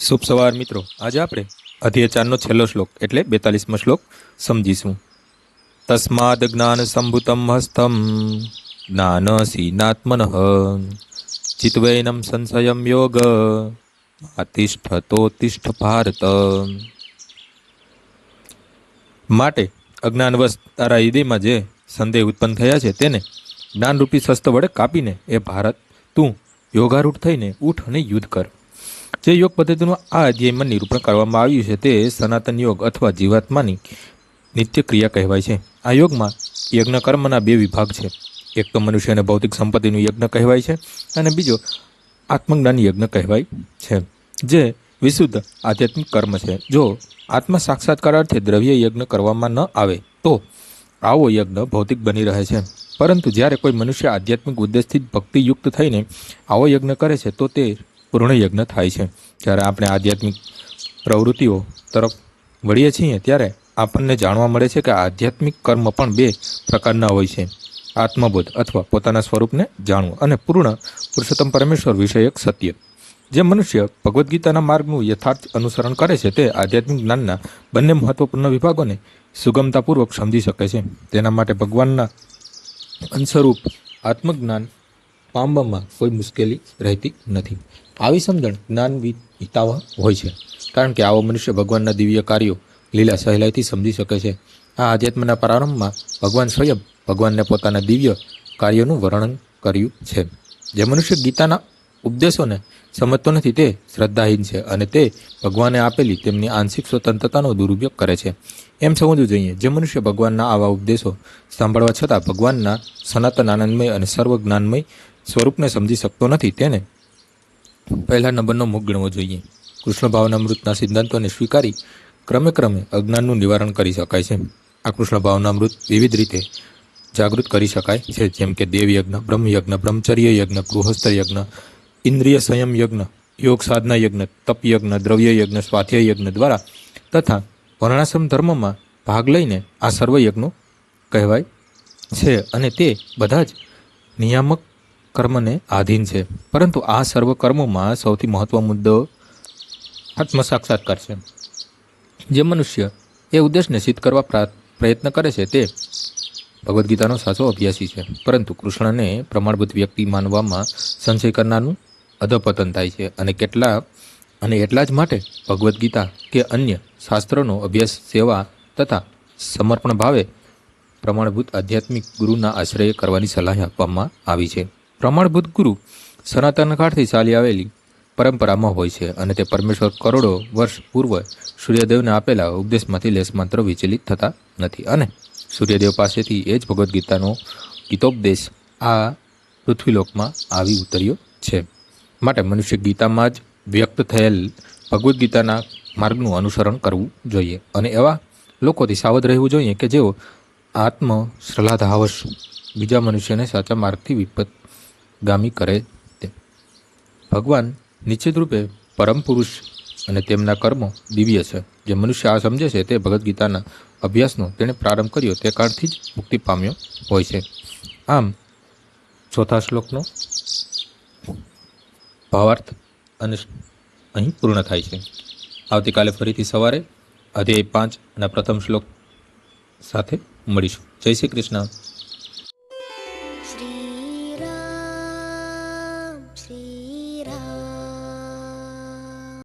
શુભ સવાર મિત્રો. આજે આપણે અધ્યાય ચારનો છેલ્લો શ્લોક એટલે બેતાલીસમો શ્લોક સમજીશું. તસ્માદ જ્ઞાન સંભુતમ હસ્તમ જ્ઞાનસીનાત્મન ચિત્વૈનમ સંશયમ યોગ, આતિષ્ઠતો તિષ્ઠ ભારત. માટે અજ્ઞાનવશ તારા હૃદયમાં જે સંદેહ ઉત્પન્ન થયા છે તેને જ્ઞાનરૂપી શસ્ત્ર વડે કાપીને એ ભારત તું યોગારૂઢ થઈને ઉઠ અને યુદ્ધ કર. જે યોગ પદ્ધતિનું આ અધ્યાયમાં નિરૂપણ કરવામાં આવ્યું છે તે સનાતન યોગ અથવા જીવાત્માની નિત્ય ક્રિયા કહેવાય છે. આ યોગમાં યજ્ઞ કર્મના બે વિભાગ છે. એક તો મનુષ્યને ભૌતિક સંપત્તિનું યજ્ઞ કહેવાય છે અને બીજો આત્મજ્ઞાન યજ્ઞ કહેવાય છે, જે વિશુદ્ધ આધ્યાત્મિક કર્મ છે. જો આત્મ સાક્ષાત્કાર અર્થે દ્રવ્ય યજ્ઞ કરવામાં ન આવે, તો આવો યજ્ઞ ભૌતિક બની રહે છે. પરંતુ જ્યારે કોઈ મનુષ્ય આધ્યાત્મિક ઉદ્દેશથી ભક્તિયુક્ત થઈને આવો યજ્ઞ કરે છે, તો તે પૂર્ણ યજ્ઞ થાય છે. જ્યારે આપણે આધ્યાત્મિક પ્રવૃત્તિઓ તરફ વળીએ છીએ, ત્યારે આપણને જાણવા મળે છે કે આધ્યાત્મિક કર્મ પણ બે પ્રકારના હોય છે. આત્મબોધ અથવા પોતાના સ્વરૂપને જાણવું અને પૂર્ણ પુરુષોત્તમ પરમેશ્વર વિષયક સત્ય. જે મનુષ્ય ભગવદ્ ગીતાના માર્ગનું યથાર્થ અનુસરણ કરે છે, તે આધ્યાત્મિક જ્ઞાનના બંને મહત્વપૂર્ણ વિભાગોને સુગમતાપૂર્વક સમજી શકે છે. તેના માટે ભગવાનના અંશરૂપ આત્મજ્ઞાન પામવામાં કોઈ મુશ્કેલી રહેતી નથી. આવી સમજણ જ્ઞાન હિતાવહ હોય છે. કારણ કે આવો મનુષ્ય ભગવાનના દિવ્ય કાર્યો લીલા સહેલાઈથી સમજી શકે છે. આ આધ્યાત્મના પ્રારંભમાં ભગવાન સ્વયં ભગવાનને પોતાના દિવ્ય કાર્યોનું વર્ણન કર્યું છે. જે મનુષ્ય ગીતાના ઉપદેશોને સમજતો નથી તે શ્રદ્ધાહીન છે અને તે ભગવાને આપેલી તેમની આંશિક સ્વતંત્રતાનો દુરુપયોગ કરે છે. એમ સમજવું જોઈએ, જે મનુષ્ય ભગવાનના આવા ઉપદેશો સાંભળવા છતાં ભગવાનના સનાતન આનંદમય અને સર્વ જ્ઞાનમય સ્વરૂપને સમજી શકતો નથી તેને. પહેલા નંબરનો મુખ ગણવો જોઈએ. કૃષ્ણ ભાવના મૃતના સિદ્ધાંતોને સ્વીકારી ક્રમે ક્રમે અજ્ઞાનનું નિવારણ કરી શકાય છે. આ કૃષ્ણ ભાવના મૃત વિવિધ રીતે જાગૃત કરી શકાય છે, જેમ કે દેવયજ્ઞ બ્રહ્મયજ્ઞ બ્રહ્મચર્ય યજ્ઞ, ગૃહસ્થ યજ્ઞ, ઇન્દ્રિય સંયમ યજ્ઞ, યોગ સાધના યજ્ઞ, તપ યજ્ઞ, દ્રવ્ય યજ્ઞ, સ્વાધ્યાય યજ્ઞ દ્વારા તથા વર્ણાશ્રમ ધર્મમાં ભાગ લઈને આ સર્વ યજ્ઞો કહેવાય છે. અને તે બધા જ નિયામક કર્મને આધીન છે. પરંતુ આ સર્વ કર્મોમાં સૌથી મહત્વ મુદ્દો આત્મ સાક્ષાત્કાર છે. જે મનુષ્ય એ ઉદ્દેશને સિદ્ધ કરવા પ્રા- પ્રયત્ન કરે છે તે ભગવદ્ ગીતાનો સાચો અભ્યાસી છે. પરંતુ કૃષ્ણને પ્રમાણભૂત વ્યક્તિ માનવામાં સંશય કરનારનું અધપતન થાય છે અને કેટલા, અને એટલા જ માટે ભગવદ્ ગીતા કે અન્ય શાસ્ત્રોનો અભ્યાસ, સેવા તથા સમર્પણ ભાવે પ્રમાણભૂત આધ્યાત્મિક ગુરુના આશ્રય કરવાની સલાહ આપવામાં આવી છે. પ્રમાણભૂત ગુરુ સનાતન કાળથી ચાલી આવેલી પરંપરામાં હોય છે અને તે પરમેશ્વર કરોડો વર્ષ પૂર્વ સૂર્યદેવને આપેલા ઉપદેશમાંથી લેશ માત્ર વિચલિત થતા નથી. અને સૂર્યદેવ પાસેથી એ જ ભગવદ્ ગીતાનો ગીતોપદેશ આ પૃથ્વીલોકમાં આવી ઉતર્યો છે. માટે મનુષ્ય ગીતામાં જ વ્યક્ત થયેલ ભગવદ્ ગીતાના માર્ગનું અનુસરણ કરવું જોઈએ. અને એવા લોકોથી સાવધ રહેવું જોઈએ કે જેઓ આત્મ શ્રલાધાવશ બીજા મનુષ્યને સાચા માર્ગથી વિપતગામી કરે તે. ભગવાન નિશ્ચિત રૂપે પરમ પુરુષ અને તેમના કર્મો દિવ્ય છે. જે મનુષ્ય આ સમજે છે તે ભગવદ્ ગીતાના અભ્યાસનો તેણે પ્રારંભ કર્યો. તે કાળથી જ મુક્તિ પામ્યો હોય છે. આમ ચોથા શ્લોકનો ભાવાર્થ અને અહીં પૂર્ણ થાય છે. આવતીકાલે ફરીથી સવારે અધ્યાય પાંચ અને પ્રથમ શ્લોક સાથે મળીશું. જય શ્રી કૃષ્ણ.